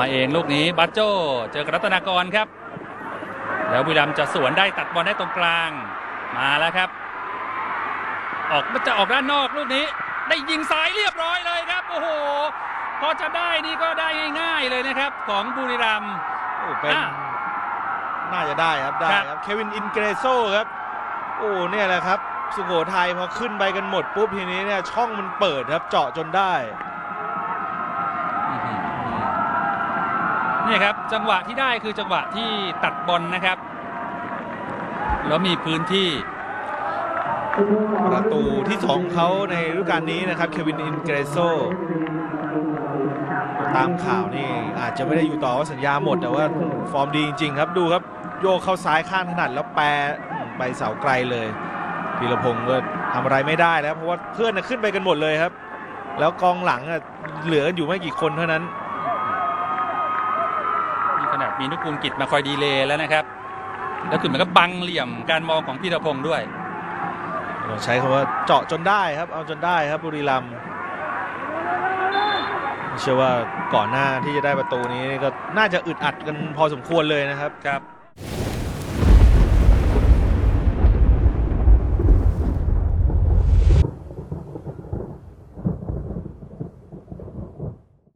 มาเองลูกนี้บัตโจเจอกับรัตนากรครับ แล้วบุรีรัมย์จะสวนได้ตัดบอลได้ตรงกลาง มาแล้วครับ ออกจะออกด้านนอกลูกนี้ ได้ยิงซ้ายเรียบร้อยเลยครับ โอ้โห พอจะได้นี่ก็ได้ง่ายๆเลยนะครับ ของบุรีรัมย์โอ้เป็นอะน่าจะได้ครับได้ครับครับเควินอินเกรโซครับ โอ้เนี่ยแหละครับ สุโขทัยพอขึ้นไปกันหมดปุ๊บทีนี้เนี่ยช่องมันเปิดครับเจาะจนได้ นี่ครับจังหวะที่ได้คือจังหวะที่ตัดบอลนะครับ แล้วมีพื้นที่ประตูที่สองเขาในฤดูกาลนี้นะครับเควินอินเกรโซตามข่าวนี่อาจจะไม่ได้อยู่ต่อว่าสัญญาหมด แต่ว่าฟอร์มดีจริง ๆ ครับดูครับโยกเข้าซ้ายข้างถนัดแล้วแปรไปเสาไกลเลยพีรพงศ์ก็ทำอะไรไม่ได้แล้วเพราะว่าเพื่อนขึ้นไปกันหมดเลยครับ แล้วกองหลังอะเหลืออยู่ไม่กี่คนเท่านั้น มีนุกูลกิจมาคอยดีเลย์แล้วนะครับ แล้วคือเหมือนกับบังเหลี่ยมการมองของพีรพงศ์ด้วย ใช้คำว่าเจาะจนได้ครับ เอาจนได้ครับบุรีรัมย์เชื่อว่าก่อนหน้าที่จะได้ประตูนี้ก็น่าจะอึดอัดกันพอสมควรเลยนะครับครับ